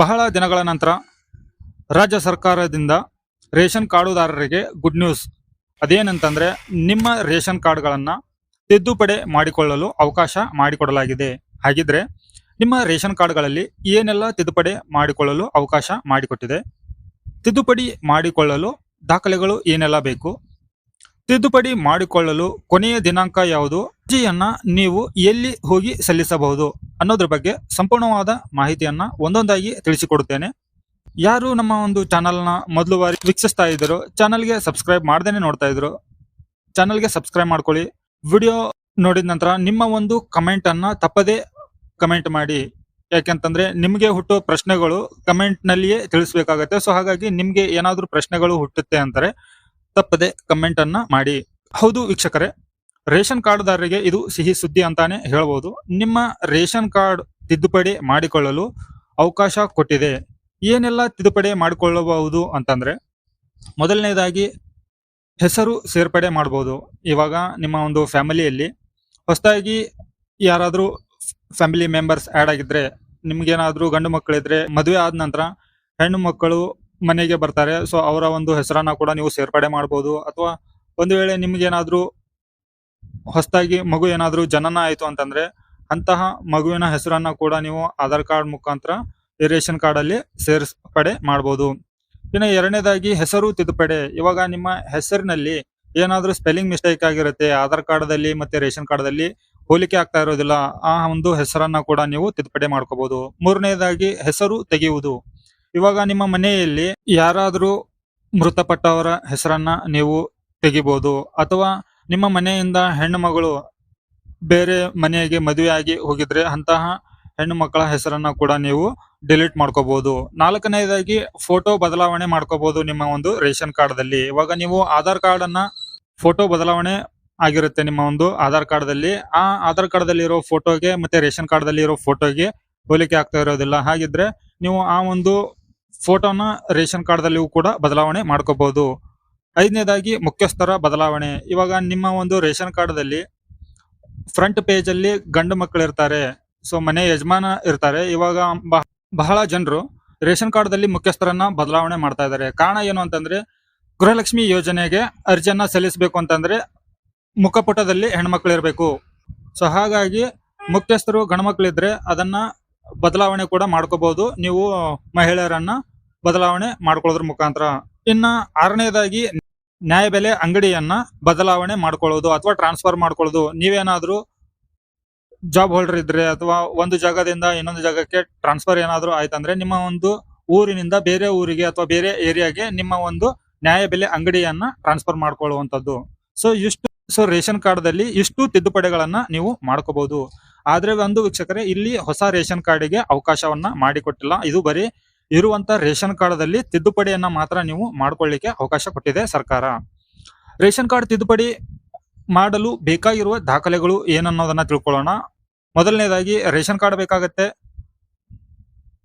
ಬಹಳ ದಿನಗಳ ನಂತರ ರಾಜ್ಯ ಸರ್ಕಾರದಿಂದ ರೇಷನ್ ಕಾರ್ಡುದಾರರಿಗೆ ಗುಡ್ ನ್ಯೂಸ್ ಅದೇನಂತಂದ್ರೆ, ನಿಮ್ಮ ರೇಷನ್ ಕಾರ್ಡ್ಗಳನ್ನು ತಿದ್ದುಪಡಿ ಮಾಡಿಕೊಳ್ಳಲು ಅವಕಾಶ ಮಾಡಿಕೊಡಲಾಗಿದೆ. ಹಾಗಿದ್ರೆ, ನಿಮ್ಮ ರೇಷನ್ ಕಾರ್ಡ್ಗಳಲ್ಲಿ ಏನೆಲ್ಲ ತಿದ್ದುಪಡಿ ಮಾಡಿಕೊಳ್ಳಲು ಅವಕಾಶ ಮಾಡಿಕೊಟ್ಟಿದೆ? ತಿದ್ದುಪಡಿ ಮಾಡಿಕೊಳ್ಳಲು ದಾಖಲೆಗಳು ಏನೆಲ್ಲ ಬೇಕು? ತಿದ್ದುಪಡಿ ಮಾಡಿಕೊಳ್ಳಲು ಕೊನೆಯ ದಿನಾಂಕ ಯಾವುದು? ಅರ್ಜಿಯನ್ನ ನೀವು ಎಲ್ಲಿ ಹೋಗಿ ಸಲ್ಲಿಸಬಹುದು? ಅನ್ನೋದ್ರ ಬಗ್ಗೆ ಸಂಪೂರ್ಣವಾದ ಮಾಹಿತಿಯನ್ನ ಒಂದೊಂದಾಗಿ ತಿಳಿಸಿಕೊಡುತ್ತೇನೆ. ಯಾರು ನಮ್ಮ ಒಂದು ಚಾನಲ್ನ ಮೊದಲು ಬಾರಿ ವೀಕ್ಷಿಸ್ತಾ ಇದ್ರು ಚಾನಲ್ಗೆ ಸಬ್ಸ್ಕ್ರೈಬ್ ಮಾಡ್ದೇನೆ ನೋಡ್ತಾ ಇದ್ರು ಚಾನಲ್ಗೆ ಸಬ್ಸ್ಕ್ರೈಬ್ ಮಾಡ್ಕೊಳ್ಳಿ. ವಿಡಿಯೋ ನೋಡಿದ ನಂತರ ನಿಮ್ಮ ಒಂದು ಕಮೆಂಟ್ ಅನ್ನ ತಪ್ಪದೇ ಕಮೆಂಟ್ ಮಾಡಿ. ಯಾಕೆಂತಂದ್ರೆ ನಿಮಗೆ ಹುಟ್ಟೋ ಪ್ರಶ್ನೆಗಳು ಕಮೆಂಟ್ ನಲ್ಲಿಯೇ ತಿಳಿಸ್ಬೇಕಾಗತ್ತೆ. ಸೊ ಹಾಗಾಗಿ ನಿಮ್ಗೆ ಏನಾದ್ರೂ ಪ್ರಶ್ನೆಗಳು ಹುಟ್ಟುತ್ತೆ ಅಂತಾರೆ ತಪ್ಪದೆ ಕಮೆಂಟ್ ಅನ್ನ ಮಾಡಿ. ಹೌದು ವೀಕ್ಷಕರೇ, ರೇಷನ್ ಕಾರ್ಡ್ದಾರರಿಗೆ ಇದು ಸಿಹಿ ಸುದ್ದಿ ಅಂತಾನೆ ಹೇಳಬಹುದು ನಿಮ್ಮ ರೇಷನ್ ಕಾರ್ಡ್ ತಿದ್ದುಪಡಿ ಮಾಡಿಕೊಳ್ಳಲು ಅವಕಾಶ ಕೊಟ್ಟಿದೆ. ಏನೆಲ್ಲ ತಿದ್ದುಪಡಿ ಮಾಡಿಕೊಳ್ಳಬಹುದು ಅಂತಂದ್ರೆ, ಮೊದಲನೇದಾಗಿ ಹೆಸರು ಸೇರ್ಪಡೆ ಮಾಡಬಹುದು ಇವಾಗ ನಿಮ್ಮ ಒಂದು ಫ್ಯಾಮಿಲಿಯಲ್ಲಿ ಹೊಸದಾಗಿ ಯಾರಾದರೂ ಫ್ಯಾಮಿಲಿ ಮೆಂಬರ್ಸ್ ಆಡ್ ಆಗಿದ್ರೆ, ನಿಮ್ಗೇನಾದರೂ ಗಂಡು ಮಕ್ಕಳಿದ್ರೆ ಮದುವೆ ಆದ ನಂತರ ಹೆಣ್ಣು ಮಕ್ಕಳು ಮನೆಗೆ ಬರ್ತಾರೆ. ಸೊ ಅವರ ಒಂದು ಹೆಸರನ್ನ ಕೂಡ ನೀವು ಸೇರ್ಪಡೆ ಮಾಡಬಹುದು ಅಥವಾ ಒಂದು ವೇಳೆ ನಿಮ್ಗೇನಾದ್ರೂ ಹೊಸದಾಗಿ ಮಗು ಏನಾದ್ರೂ ಜನನ ಆಯ್ತು ಅಂತಂದ್ರೆ, ಅಂತಹ ಮಗುವಿನ ಹೆಸರನ್ನ ಕೂಡ ನೀವು ಆಧಾರ್ ಕಾರ್ಡ್ ಮುಖಾಂತರ ರೇಷನ್ ಕಾರ್ಡ್ ಅಲ್ಲಿ ಸೇರ್ಪಡೆ ಮಾಡಬಹುದು ಇನ್ನು ಎರಡನೇದಾಗಿ ಹೆಸರು ತಿದ್ದುಪಡೆ. ಇವಾಗ ನಿಮ್ಮ ಹೆಸರಿನಲ್ಲಿ ಏನಾದ್ರೂ ಸ್ಪೆಲ್ಲಿಂಗ್ ಮಿಸ್ಟೇಕ್ ಆಗಿರುತ್ತೆ, ಆಧಾರ್ ಕಾರ್ಡ್ದಲ್ಲಿ ಮತ್ತೆ ರೇಷನ್ ಕಾರ್ಡ್ದಲ್ಲಿ ಹೋಲಿಕೆ ಆಗ್ತಾ ಇರೋದಿಲ್ಲ, ಆ ಒಂದು ಹೆಸರನ್ನ ಕೂಡ ನೀವು ತಿದ್ದುಪಡಿ ಮಾಡ್ಕೋಬಹುದು ಮೂರನೇದಾಗಿ ಹೆಸರು ತೆಗೆಯುವುದು. ಇವಾಗ ನಿಮ್ಮ ಮನೆಯಲ್ಲಿ ಯಾರಾದರೂ ಮೃತಪಟ್ಟವರ ಹೆಸರನ್ನ ನೀವು ತೆಗಿಬಹುದು ಅಥವಾ ನಿಮ್ಮ ಮನೆಯಿಂದ ಹೆಣ್ಣು ಮಗಳು ಬೇರೆ ಮನೆಗೆ ಮದುವೆಯಾಗಿ ಹೋಗಿದ್ರೆ ಅಂತಹ ಹೆಣ್ಣು ಮಕ್ಕಳ ಹೆಸರನ್ನ ಕೂಡ ನೀವು ಡಿಲೀಟ್ ಮಾಡ್ಕೋಬಹುದು ನಾಲ್ಕನೇದಾಗಿ ಫೋಟೋ ಬದಲಾವಣೆ ಮಾಡ್ಕೋಬಹುದು ನಿಮ್ಮ ಒಂದು ರೇಷನ್ ಕಾರ್ಡ್ ದಲ್ಲಿ ಇವಾಗ ನೀವು ಆಧಾರ್ ಕಾರ್ಡ್ ಅನ್ನ ಫೋಟೋ ಬದಲಾವಣೆ ಆಗಿರುತ್ತೆ ನಿಮ್ಮ ಒಂದು ಆಧಾರ್ ಕಾರ್ಡ್ ದಲ್ಲಿ ಆ ಆಧಾರ್ ಕಾರ್ಡ್ ದಲ್ಲಿ ಇರೋ ಫೋಟೋಗೆ ಮತ್ತೆ ರೇಷನ್ ಕಾರ್ಡ್ ದಲ್ಲಿ ಇರೋ ಫೋಟೋಗೆ ಹೋಲಿಕೆ ಆಗ್ತಾ ಇರೋದಿಲ್ಲ. ಹಾಗಿದ್ರೆ ನೀವು ಆ ಒಂದು ಫೋಟೋನ ರೇಷನ್ ಕಾರ್ಡ್ದಲ್ಲಿಯೂ ಕೂಡ ಬದಲಾವಣೆ ಮಾಡ್ಕೋಬಹುದು ಐದನೇದಾಗಿ ಮುಖ್ಯಸ್ಥರ ಬದಲಾವಣೆ. ಇವಾಗ ನಿಮ್ಮ ಒಂದು ರೇಷನ್ ಕಾರ್ಡ್ದಲ್ಲಿ ಫ್ರಂಟ್ ಪೇಜಲ್ಲಿ ಗಂಡು ಮಕ್ಕಳು ಇರ್ತಾರೆ. ಸೊ, ಮನೆ ಯಜಮಾನ ಇರ್ತಾರೆ. ಇವಾಗ ಬಹಳ ಜನರು ರೇಷನ್ ಕಾರ್ಡ್ದಲ್ಲಿ ಮುಖ್ಯಸ್ಥರನ್ನ ಬದಲಾವಣೆ ಮಾಡ್ತಾ ಇದ್ದಾರೆ. ಕಾರಣ ಏನು ಅಂತಂದ್ರೆ, ಗೃಹಲಕ್ಷ್ಮಿ ಯೋಜನೆಗೆ ಅರ್ಜಿಯನ್ನ ಸಲ್ಲಿಸಬೇಕು ಅಂತಂದ್ರೆ ಮುಖಪುಟದಲ್ಲಿ ಹೆಣ್ಮಕ್ಳು ಇರಬೇಕು. ಸೊ, ಹಾಗಾಗಿ ಮುಖ್ಯಸ್ಥರು ಗಂಡ್ಮಕ್ಳಿದ್ರೆ ಅದನ್ನ ಬದಲಾವಣೆ ಕೂಡ ಮಾಡ್ಕೋಬಹುದು. ನೀವು ಮಹಿಳೆಯರನ್ನ ಬದಲಾವಣೆ ಮಾಡ್ಕೊಳ್ಳೋದ್ರ ಮುಖಾಂತರ. ಇನ್ನ ಆರನೇದಾಗಿ ನ್ಯಾಯಬೆಲೆ ಅಂಗಡಿಯನ್ನ ಬದಲಾವಣೆ ಮಾಡ್ಕೊಳ್ಳೋದು ಅಥವಾ ಟ್ರಾನ್ಸ್ಫರ್ ಮಾಡ್ಕೊಳ್ಳೋದು. ನೀವೇನಾದ್ರೂ ಜಾಬ್ ಹೋಲ್ಡರ್ ಇದ್ರೆ ಅಥವಾ ಒಂದು ಜಾಗದಿಂದ ಇನ್ನೊಂದು ಜಾಗಕ್ಕೆ ಟ್ರಾನ್ಸ್ಫರ್ ಏನಾದ್ರೂ ಆಯ್ತಂದ್ರೆ ನಿಮ್ಮ ಒಂದು ಊರಿನಿಂದ ಬೇರೆ ಊರಿಗೆ ಅಥವಾ ಬೇರೆ ಏರಿಯಾಗೆ ನಿಮ್ಮ ಒಂದು ನ್ಯಾಯಬೆಲೆ ಅಂಗಡಿಯನ್ನ ಟ್ರಾನ್ಸ್ಫರ್ ಮಾಡ್ಕೊಳ್ಳುವಂತದ್ದು ಸೊ ಇಷ್ಟು ಸೊ ರೇಷನ್ ಕಾರ್ಡ್ ದಲ್ಲಿ ಇಷ್ಟು ತಿದ್ದುಪಡಿಗಳನ್ನ ನೀವು ಮಾಡ್ಕೋಬಹುದು. ಆದ್ರೆ ಒಂದು ವೀಕ್ಷಕರೇ, ಇಲ್ಲಿ ಹೊಸ ರೇಷನ್ ಕಾರ್ಡಿಗೆ ಅವಕಾಶವನ್ನ ಮಾಡಿಕೊಟ್ಟಿಲ್ಲ. ಇದು ಬರೀ ಇರುವಂತ ರೇಷನ್ ಕಾರ್ಡ್ದಲ್ಲಿ ತಿದ್ದುಪಡಿಯನ್ನ ಮಾತ್ರ ನೀವು ಮಾಡ್ಕೊಳ್ಳಿಕ್ಕೆ ಅವಕಾಶ ಕೊಟ್ಟಿದೆ ಸರ್ಕಾರ. ರೇಷನ್ ಕಾರ್ಡ್ ತಿದ್ದುಪಡಿ ಮಾಡಲು ಬೇಕಾಗಿರುವ ದಾಖಲೆಗಳು ಏನನ್ನೋದನ್ನ ತಿಳ್ಕೊಳ್ಳೋಣ. ಮೊದಲನೇದಾಗಿ, ರೇಷನ್ ಕಾರ್ಡ್ ಬೇಕಾಗತ್ತೆ.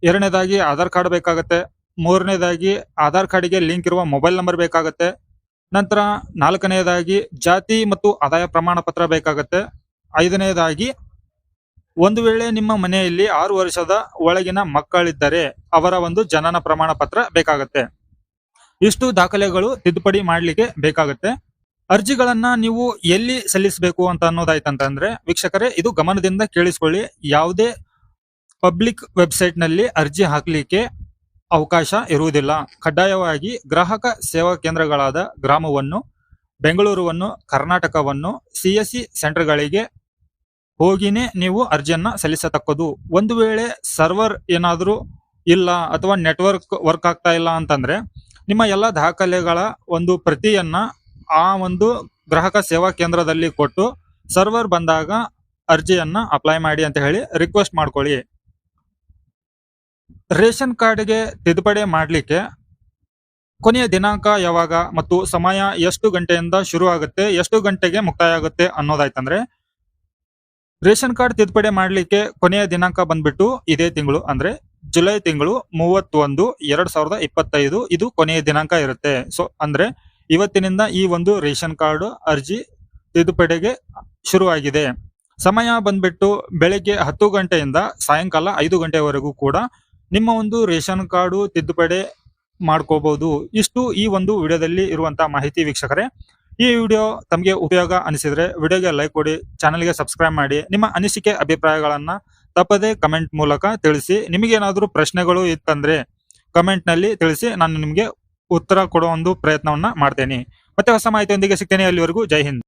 ಎರಡನೇದಾಗಿ, ಆಧಾರ್ ಕಾರ್ಡ್ ಬೇಕಾಗತ್ತೆ. ಮೂರನೇದಾಗಿ, ಆಧಾರ್ ಕಾರ್ಡಿಗೆ ಲಿಂಕ್ ಇರುವ ಮೊಬೈಲ್ ನಂಬರ್ ಬೇಕಾಗತ್ತೆ. ನಂತರ ನಾಲ್ಕನೆಯದಾಗಿ ಜಾತಿ ಮತ್ತು ಆದಾಯ ಪ್ರಮಾಣ ಪತ್ರ ಬೇಕಾಗತ್ತೆ. ಐದನೇದಾಗಿ ಒಂದು ವೇಳೆ ನಿಮ್ಮ ಮನೆಯಲ್ಲಿ ಆರು ವರ್ಷದ ಒಳಗಿನ ಮಕ್ಕಳಿದ್ದರೆ ಅವರ ಒಂದು ಜನನ ಪ್ರಮಾಣ ಪತ್ರ ಬೇಕಾಗತ್ತೆ. ಇಷ್ಟು ದಾಖಲೆಗಳು ತಿದ್ದುಪಡಿ ಮಾಡಲಿಕ್ಕೆ ಬೇಕಾಗತ್ತೆ. ಅರ್ಜಿಗಳನ್ನ ನೀವು ಎಲ್ಲಿ ಸಲ್ಲಿಸಬೇಕು ಅಂತ ಅನ್ನೋದಾಯ್ತಂತಂದ್ರೆ ವೀಕ್ಷಕರೇ, ಇದು ಗಮನದಿಂದ ಕೇಳಿಸ್ಕೊಳ್ಳಿ. ಯಾವುದೇ ಪಬ್ಲಿಕ್ ವೆಬ್ಸೈಟ್ನಲ್ಲಿ ಅರ್ಜಿ ಹಾಕಲಿಕ್ಕೆ ಅವಕಾಶ ಇರುವುದಿಲ್ಲ. ಕಡ್ಡಾಯವಾಗಿ ಗ್ರಾಹಕ ಸೇವಾ ಕೇಂದ್ರಗಳಾದ ಗ್ರಾಮವನ್ನು, ಬೆಂಗಳೂರುವನ್ನು, ಕರ್ನಾಟಕವನ್ನು ಸಿಎಸ್ಸಿ ಸೆಂಟರ್ಗಳಿಗೆ ಹೋಗಿನೇ ನೀವು ಅರ್ಜಿಯನ್ನ ಸಲ್ಲಿಸತಕ್ಕದು ಒಂದು ವೇಳೆ ಸರ್ವರ್ ಏನಾದರೂ ಇಲ್ಲ ಅಥವಾ ನೆಟ್ವರ್ಕ್ ವರ್ಕ್ ಆಗ್ತಾ ಇಲ್ಲ ಅಂತಂದ್ರೆ ನಿಮ್ಮ ಎಲ್ಲ ದಾಖಲೆಗಳ ಒಂದು ಪ್ರತಿಯನ್ನ ಆ ಒಂದು ಗ್ರಾಹಕ ಸೇವಾ ಕೇಂದ್ರದಲ್ಲಿ ಕೊಟ್ಟು ಸರ್ವರ್ ಬಂದಾಗ ಅರ್ಜಿಯನ್ನ ಅಪ್ಲೈ ಮಾಡಿ ಅಂತ ಹೇಳಿ ರಿಕ್ವೆಸ್ಟ್ ಮಾಡ್ಕೊಳ್ಳಿ. ರೇಷನ್ ಕಾರ್ಡ್ಗೆ ತಿದ್ದುಪಡಿ ಮಾಡಲಿಕ್ಕೆ ಕೊನೆಯ ದಿನಾಂಕ ಯಾವಾಗ ಮತ್ತು ಸಮಯ ಎಷ್ಟು ಗಂಟೆಯಿಂದ ಶುರು ಆಗುತ್ತೆ ಎಷ್ಟು ಗಂಟೆಗೆ ಮುಕ್ತಾಯ ಆಗುತ್ತೆ ಅನ್ನೋದಾಯ್ತಂದ್ರೆ ರೇಷನ್ ಕಾರ್ಡ್ ತಿದ್ದುಪಡಿ ಮಾಡಲಿಕ್ಕೆ ಕೊನೆಯ ದಿನಾಂಕ ಬಂದ್ಬಿಟ್ಟು ಇದೇ ತಿಂಗಳು, ಅಂದ್ರೆ ಜುಲೈ ತಿಂಗಳು ಮೂವತ್ತೊಂದು, ಎರಡ್ ಸಾವಿರದ ಇಪ್ಪತ್ತೈದು, ಇದು ಕೊನೆಯ ದಿನಾಂಕ ಇರುತ್ತೆ. ಸೊ ಅಂದ್ರೆ ಇವತ್ತಿನಿಂದ ಈ ಒಂದು ರೇಷನ್ ಕಾರ್ಡ್ ಅರ್ಜಿ ತಿದ್ದುಪಡಿಗೆ ಶುರುವಾಗಿದೆ. ಸಮಯ ಬಂದ್ಬಿಟ್ಟು ಬೆಳಗ್ಗೆ ಹತ್ತು ಗಂಟೆಯಿಂದ ಸಾಯಂಕಾಲ ಐದು ಗಂಟೆವರೆಗೂ ಕೂಡ ನಿಮ್ಮ ಒಂದು ರೇಷನ್ ಕಾರ್ಡು ತಿದ್ದುಪಡಿ ಮಾಡ್ಕೋಬಹುದು ಇಷ್ಟು ಈ ಒಂದು ವಿಡಿಯೋದಲ್ಲಿ ಇರುವಂತಹ ಮಾಹಿತಿ ವೀಕ್ಷಕರೇ. ಈ ವಿಡಿಯೋ ತಮಗೆ ಉಪಯೋಗ ಅನಿಸಿದ್ರೆ ವಿಡಿಯೋಗೆ ಲೈಕ್ ಕೊಡಿ ಚಾನಲ್ಗೆ ಸಬ್ಸ್ಕ್ರೈಬ್ ಮಾಡಿ, ನಿಮ್ಮ ಅನಿಸಿಕೆ ಅಭಿಪ್ರಾಯಗಳನ್ನ ತಪ್ಪದೆ ಕಮೆಂಟ್ ಮೂಲಕ ತಿಳಿಸಿ ನಿಮಗೇನಾದ್ರೂ ಪ್ರಶ್ನೆಗಳು ಇತ್ತಂದ್ರೆ ಕಮೆಂಟ್ನಲ್ಲಿ ತಿಳಿಸಿ ನಾನು ನಿಮಗೆ ಉತ್ತರ ಕೊಡೋ ಒಂದು ಪ್ರಯತ್ನವನ್ನ ಮಾಡ್ತೇನೆ. ಮತ್ತೆ ಹೊಸ ಮಾಹಿತಿಯೊಂದಿಗೆ ಸಿಗ್ತೇನೆ ಅಲ್ಲಿವರೆಗೂ. ಜೈ ಹಿಂದ್.